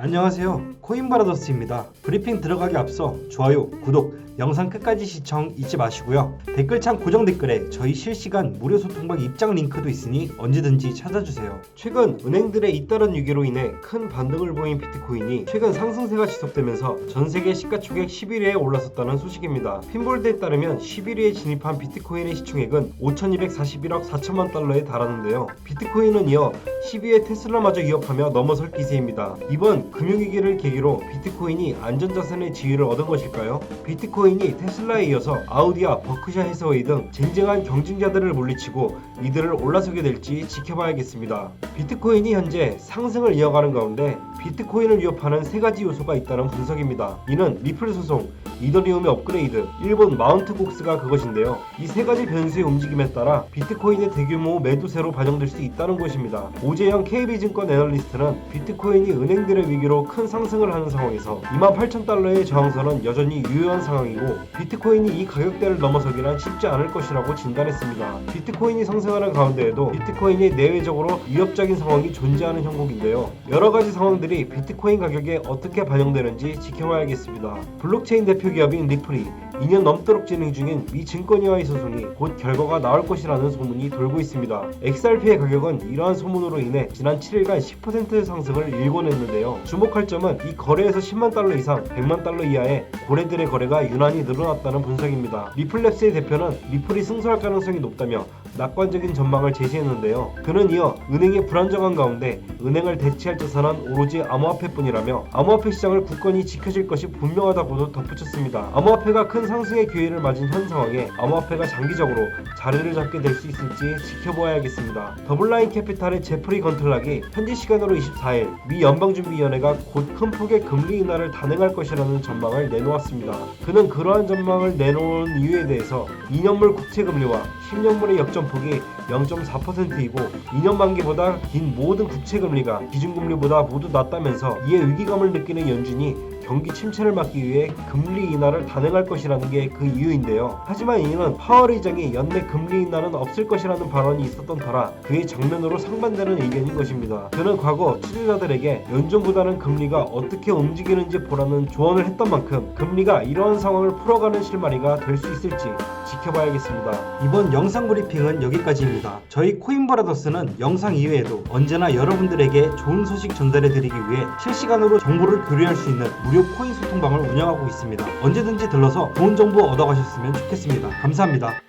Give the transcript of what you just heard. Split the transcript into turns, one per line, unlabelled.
안녕하세요. 코인바라더스입니다. 브리핑 들어가기 앞서 좋아요, 구독, 영상 끝까지 시청 잊지 마시고요. 댓글창 고정 댓글에 저희 실시간 무료 소통방 입장 링크도 있으니 언제든지 찾아주세요. 최근 은행들의 잇따른 위기로 인해 큰 반등을 보인 비트코인이 최근 상승세가 지속되면서 전 세계 시가총액 11위에 올라섰다는 소식입니다. 핀볼드에 따르면 11위에 진입한 비트코인의 시총액은 5,241억 4천만 달러에 달하는데요. 비트코인은 이어 10위에 테슬라마저 위협하며 넘어설 기세입니다. 이번 금융위기를 계기로 비트코인이 안전자산의 지위를 얻은 것일까요? 비트코인이 테슬라에 이어서 아우디와 버크샤 해서웨이 등 쟁쟁한 경쟁자들을 물리치고 이들을 올라서게 될지 지켜봐야겠습니다. 비트코인이 현재 상승을 이어가는 가운데 비트코인을 위협하는 세 가지 요소가 있다는 분석입니다. 이는 리플 소송, 이더리움의 업그레이드, 일본 마운트 곡스가 그것인데요. 이 세 가지 변수의 움직임에 따라 비트코인의 대규모 매도세로 반영될 수 있다는 것입니다. 오재영 KB증권 애널리스트는 비트코인이 은행들의 위기로 큰 상승을 하는 상황에서 28,000달러의 저항선은 여전히 유효한 상황이고 비트코인이 이 가격대를 넘어서기란 쉽지 않을 것이라고 진단했습니다. 비트코인이 상승하는 가운데에도 비트코인이 내외적으로 위협적인 상황이 존재하는 형국인데요. 여러 가지 상황들이 비트코인 가격에 어떻게 반영되는지 지켜봐야겠습니다. 블록체인 대표 기업인 리플이 2년 넘도록 진행 중인 미 증권위와의 소송이 곧 결과가 나올 것이라는 소문이 돌고 있습니다. XRP의 가격은 이러한 소문으로 인해 지난 7일간 10% 상승을 일궈냈는데요. 주목할 점은 이 거래에서 10만 달러 이상 100만 달러 이하의 고래들의 거래가 유난히 늘어났다는 분석입니다. 리플랩스의 대표는 리플이 승소할 가능성이 높다며 낙관적인 전망을 제시했는데요. 그는 이어 은행의 불안정한 가운데 은행을 대체할 자산은 오로지 암호화폐뿐이라며 암호화폐 시장을 굳건히 지켜질 것이 분명하다고도 덧붙였습니다. 암호화폐가 큰 상승의 기회를 맞은 현 상황에 암호화폐가 장기적으로 자리를 잡게 될 수 있을지 지켜보아야겠습니다. 더블라인 캐피탈의 제프리 건틀락이 현지 시간으로 24일 미 연방준비위원회가 곧 큰 폭의 금리 인하를 단행할 것이라는 전망을 내놓았습니다. 그는 그러한 전망을 내놓은 이유에 대해서 2년물 국채 금리와 10년물의 역전폭이 0.4%이고 2년 만기보다 긴 모든 국채 금리가 기준금리보다 모두 낮다면서 이에 위기감을 느끼는 연준이 경기 침체를 막기 위해 금리 인하를 단행할 것이라는 게 그 이유인데요. 하지만 이는 파월 의장이 연내 금리 인하는 없을 것이라는 발언이 있었던 터라 그의 정면으로 상반되는 의견인 것입니다. 그는 과거 투자자들에게 연준보다는 금리가 어떻게 움직이는지 보라는 조언을 했던 만큼 금리가 이러한 상황을 풀어가는 실마리가 될 수 있을지 지켜봐야겠습니다. 이번 영상 브리핑은 여기까지입니다. 저희 코인브라더스는 영상 이외에도 언제나 여러분들에게 좋은 소식 전달해 드리기 위해 실시간으로 정보를 교류할 수 있는 무료 코인 소통방을 운영하고 있습니다. 언제든지 들러서 좋은 정보 얻어가셨으면 좋겠습니다. 감사합니다.